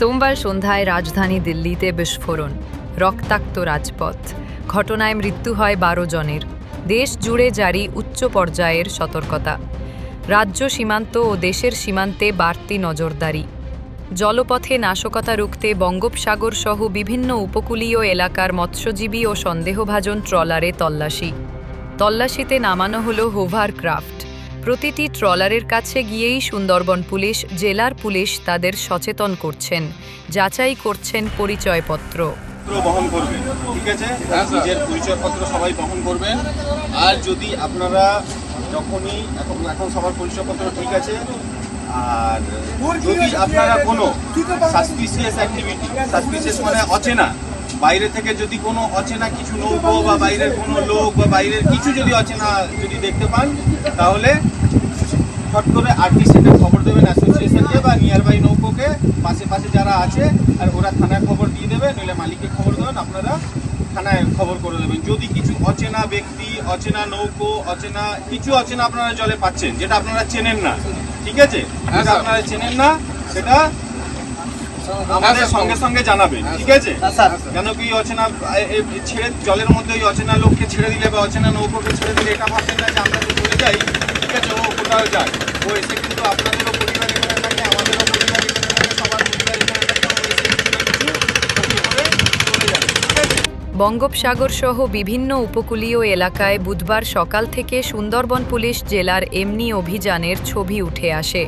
সোমবার সন্ধ্যায় রাজধানী দিল্লিতে বিস্ফোরণ, রক্তাক্ত রাজপথ। ঘটনায় মৃত্যু হয় বারো জনের। দেশ জুড়ে জারি উচ্চ পর্যায়ের সতর্কতা। রাজ্য সীমান্ত ও দেশের সীমান্তে বাড়তি নজরদারি। জলপথে নাশকতা রুখতে বঙ্গোপসাগর সহ বিভিন্ন উপকূলীয় এলাকার মৎস্যজীবী ও সন্দেহভাজন ট্রলারে তল্লাশি। তল্লাশিতে নামানো হল হোভার ক্রাফট। প্রতিটি ট্রলারের কাছে গিয়েই সুন্দরবন পুলিশ জেলার পুলিশ তাদের সচেতন করছেন যাচাই করছেন পরিচয়পত্র। বহন করবেন ঠিক আছে? নিজের পরিচয়পত্র সবাই বহন করবেন আর যদি আপনারা যখনই এখন এখন সবার পরিচয়পত্র ঠিক আছে আর যদি আপনারা কোনো সাসপিসিয়াস অ্যাক্টিভিটি সাসপিসিয়াস মানে অচেনা বাইরে থেকে যদি কোনো অচেনা কিছু নৌকো বা বাইরের কোনো লোক বা বাইরের কিছু যদি অচেনা যদি দেখতে পান তাহলে ফট করে আরটি সেন্টার খবর দেবেন অ্যাসোসিয়েশনকে বা নিয়ার বাই নৌকোকে পাশে পাশে যারা আছে আর ওরা থানায় খবর দিয়ে দেবে নইলে মালিককে খবর দেবেন আপনারা থানায় খবর করে দেবেন যদি কিছু অচেনা ব্যক্তি অচেনা নৌকো অচেনা কিছু অচেনা আপনারা জলে পাচ্ছেন যেটা আপনারা চেনেন না ঠিক আছে? আপনারা চেনেন না সেটা আমাদের সঙ্গে সঙ্গে জানাবেন ঠিক আছে? কেন কি অচেনা ছেড়ে জলের মধ্যে ওই অচেনা লোককে ছেড়ে দিলে বা অচেনা নৌকোকে ছেড়ে দিলে এটা ভাববেন না যে আমরা তো চলে যাই? ঠিক আছে ও কোথাও যায়। ও এসে কিন্তু আপনাদেরও পরিবার এখানে থাকে আমাদেরও পরিবার এখানে থাকে সবার পরিবার এখানে থাকে ও এসে কিছু না কিছু ক্ষতি করে চলে যাবে। ঠিক আছে বঙ্গোপসাগর সহ বিভিন্ন উপকূলীয় এলাকায় বুধবার সকাল থেকে সুন্দরবন পুলিশ জেলার এমনি অভিযানের ছবি উঠে আসে।